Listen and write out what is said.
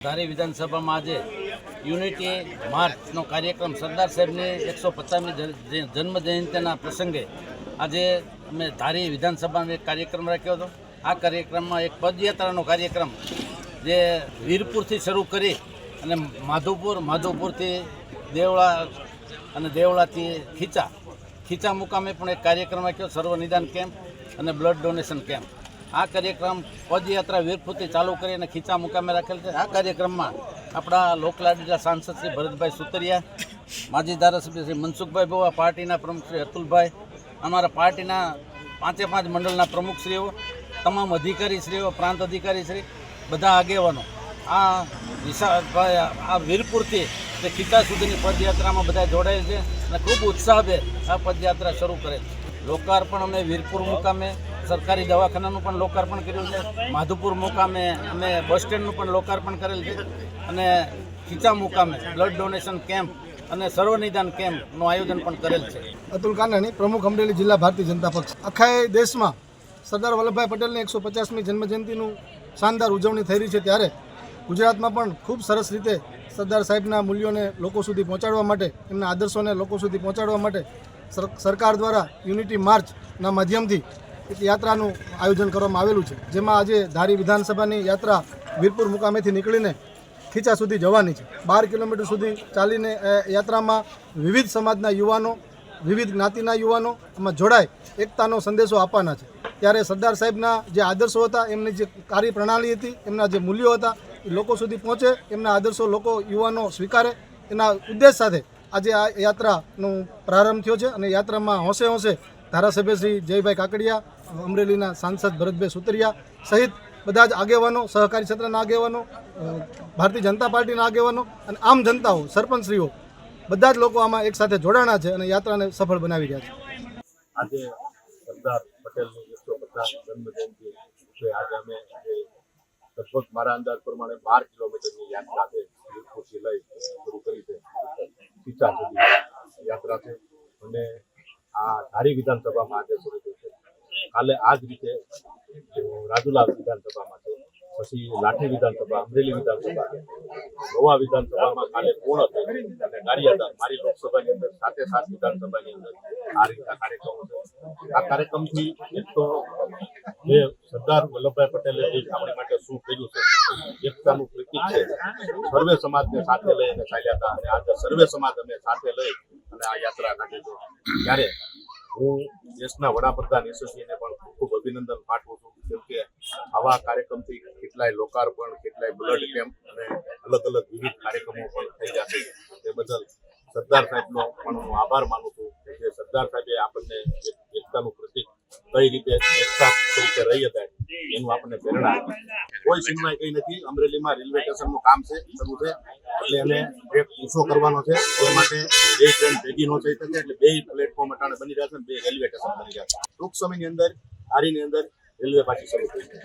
ધારી વિધાનસભામાં આજે યુનિટી માર્ચનો કાર્યક્રમ સરદાર સાહેબની એકસો પચાસમી જન્મ જયંતિના પ્રસંગે આજે અમે ધારી વિધાનસભાનો એક કાર્યક્રમ રાખ્યો હતો. આ કાર્યક્રમમાં એક પદયાત્રાનો કાર્યક્રમ જે વીરપુરથી શરૂ કરી અને માધુપુર માધુપુરથી દેવળા અને દેવળાથી ખીચા ખીચા મુકામે પણ એક કાર્યક્રમ રાખ્યો સર્વ નિદાન કેમ્પ અને બ્લડ ડોનેશન કેમ્પ. આ કાર્યક્રમ પદયાત્રા વીરપુરથી ચાલુ કરી અને ખીચા મુકામે રાખેલ છે. આ કાર્યક્રમમાં આપણા લોકલાડીલા સાંસદ શ્રી ભરતભાઈ સુતરિયા, માજી ધારાસભ્ય શ્રી મનસુખભાઈ બોવા પાર્ટીના પ્રમુખ શ્રી અતુલભાઈ, અમારા પાર્ટીના પાંચે પાંચ મંડળના પ્રમુખશ્રીઓ, તમામ અધિકારીશ્રીઓ, પ્રાંત અધિકારીશ્રી, બધા આગેવાનો. આ વિશાળભાઈ આ વીરપુરથી તે ખીચા સુધીની પદયાત્રામાં બધા જોડાયેલ છે અને ખૂબ ઉત્સાહભેર આ પદયાત્રા શરૂ કરેલ છે. લોકાર્પણ અમે વીરપુર મુકામે સરકારી દવાખાનાનું પણ લોકાર્પણ કર્યું છે. માધુપુર મુકામે અમે બસ સ્ટેન્ડનું પણ લોકાર્પણ કરેલ છે. અને ખીચા મુકામે બ્લડ ડોનેશન કેમ્પ અને સર્વનિદાન કેમ્પનું આયોજન પણ કરેલ છે. અતુલ કાનાણી, પ્રમુખ અમરેલી જિલ્લા ભારતીય જનતા પક્ષ. આખા દેશમાં સરદાર વલ્લભભાઈ પટેલની એકસો પચાસમી જન્મજયંતિનું શાનદાર ઉજવણી થઈ રહી છે ત્યારે ગુજરાતમાં પણ ખૂબ સરસ રીતે સરદાર સાહેબના મૂલ્યોને લોકો સુધી પહોંચાડવા માટે, એમના આદર્શોને લોકો સુધી પહોંચાડવા માટે સરકાર દ્વારા યુનિટી માર્ચના માધ્યમથી એક યાત્રાનું આયોજન કરવામાં આવેલું છે, જેમાં આજે ધારી વિધાનસભાની યાત્રા વીરપુર મુકામેથી નીકળીને ખીચા સુધી જવાની છે. બાર કિલોમીટર સુધી ચાલીને યાત્રામાં વિવિધ સમાજના યુવાનો, વિવિધ જ્ઞાતિના યુવાનો એમાં જોડાય, એકતાનો સંદેશો આપવાના છે. ત્યારે સરદાર સાહેબના જે આદર્શો હતા, એમની જે કાર્યપ્રણાલી હતી, એમના જે મૂલ્યો હતા, એ લોકો સુધી પહોંચે, એમના આદર્શો લોકો યુવાનો સ્વીકારે. એના ઉદ્દેશ સાથે આજે આ યાત્રાનો પ્રારંભ થયો છે અને યાત્રામાં હોંશે હોંશે ધારાસભ્ય શ્રી જયભાઈ કાકડિયા, અમરેલીના સાંસદ ભરતભાઈ સુતરિયા સહિત બધા જ આગેવાનો, સહકારી ક્ષેત્રના આગેવાનો ભારતીય જનતા પાર્ટીના આગેવાનો અને આમ જનતાઓ, સરપંચશ્રીઓ, બધા જ લોકો આમાં એક સાથે જોડાણા છે અને યાત્રાને સફળ બનાવી રહ્યા છે. આજે સરદાર પટેલની એકસો પચાસ જન્મજયંતિ છે. આજે અમે લગભગ મારા અંદાજ પ્રમાણે બાર કિલોમીટરની યાત્રા છે. શરૂ કરી છે. યાત્રા છે. અને આ ધારી વિધાનસભામાં આજે શરૂ થઈ છે. કાલે આ જ રીતે રાજુલા વિધાનસભામાં છે. પછી લાઠી વિધાનસભા, અમરેલી વિધાનસભા, ગોવા વિધાનસભામાં કાલે પૂર્ણ થઈ અને ગારિયાધાર મારી લોકસભાની અંદર સાથે સાત વિધાનસભાની અંદર આ રીતના કાર્યક્રમો છે આ કાર્યક્રમથી એક તો જે સરદાર વલ્લભભાઈ પટેલે જે આપણી માટે શું કર્યું છે, એકતાનું પ્રતિક છે. સર્વે સમાજને સાથે લઈ અને ચાલ્યા હતા અને આજે સર્વે સમાજ અમે સાથે લઈ અને આ યાત્રા કાઢી છે. ત્યારે હું દેશના વડાપ્રધાન યશસ્વીને પણ ખૂબ ખૂબ અભિનંદન પાઠવું છું. કેમ કે આવા કાર્યક્રમથી કેટલાય લોકાર્પણ, કેટલાય બ્લડ કેમ્પ અને અલગ અલગ વિવિધ કાર્યક્રમો પણ થઈ જશે તે બદલ સરદાર સાહેબનો પણ હું આભાર માનું છું કે સરદાર સાહેબે આપણને એક એકતાનું પ્રતિક કઈ રીતે એકતા તરીકે રહી હતા, એનું આપણને પ્રેરણા કોઈ સીમમાં કઈ નથી. અમરેલીમાં રેલવે સ્ટેશનનું કામ છે, શરૂ છે. એટલે એને એક ઊંચો કરવાનો છે. એ માટે બે ટ્રેન ભેગી ન થઈ શકે એટલે બે પ્લેટફોર્મ અટાણે બની રહ્યા છે બે રેલવે સ્ટેશન બની રહ્યા છે. ટૂંક સમયની અંદર, હારીની અંદર રેલવે પાછી શરૂ થઈ છે